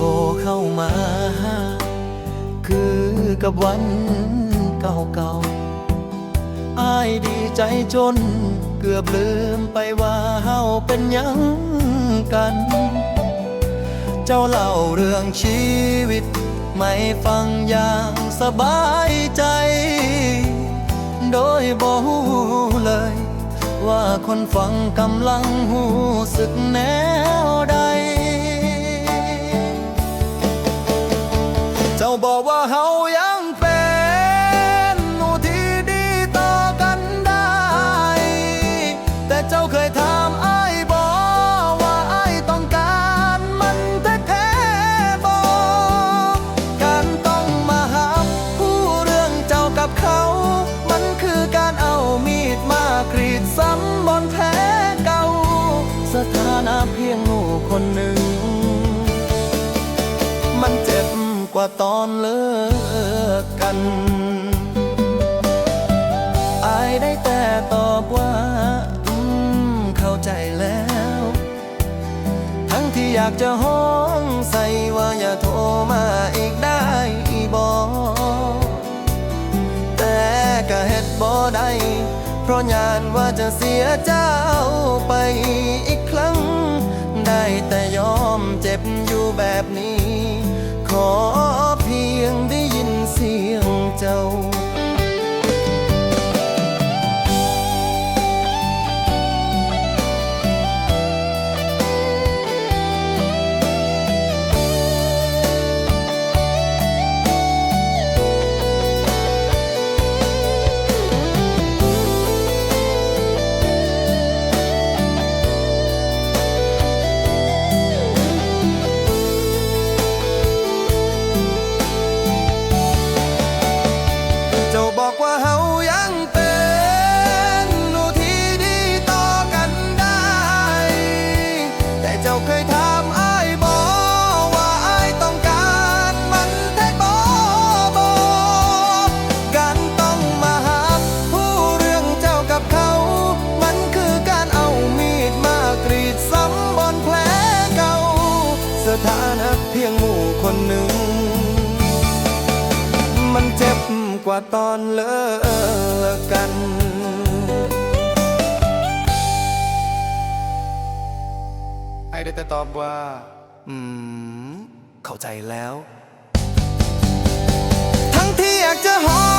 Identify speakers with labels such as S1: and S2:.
S1: โทรเข้ามา คือกับวันเก่าๆอายดีใจจน เกือบลืมไปว่าเฮาเป็นยังกัน เจ้าเล่าเรื่องชีวิต ไม่ฟังอย่างสบายใจ โดยบอกเลย ว่าคนฟังกำลังหูสึกแนว กับเขา มันคือการเอามีดมากรีดซ้ำบนแผลเก่า สถานะเพียงหนูคนหนึ่ง มันเจ็บกว่าตอนเลิกกันอายได้แต่ตอบว่าอืมเข้าใจแล้ว ทั้งที่อยากจะห้องใส่ว่าอย่าโทรมาอีกได้บอก บ่ได้เพราะยานว่าจะเสียเจ้าไปอีกครั้ง ได้แต่ยอมเจ็บอยู่แบบนี้ ขอ คนหนึ่ง มันเจ็บกว่าตอนเลิกกันไอ้ได้แต่ตอบว่า อืม เข้าใจแล้ว ทั้งที่อยากจะหอ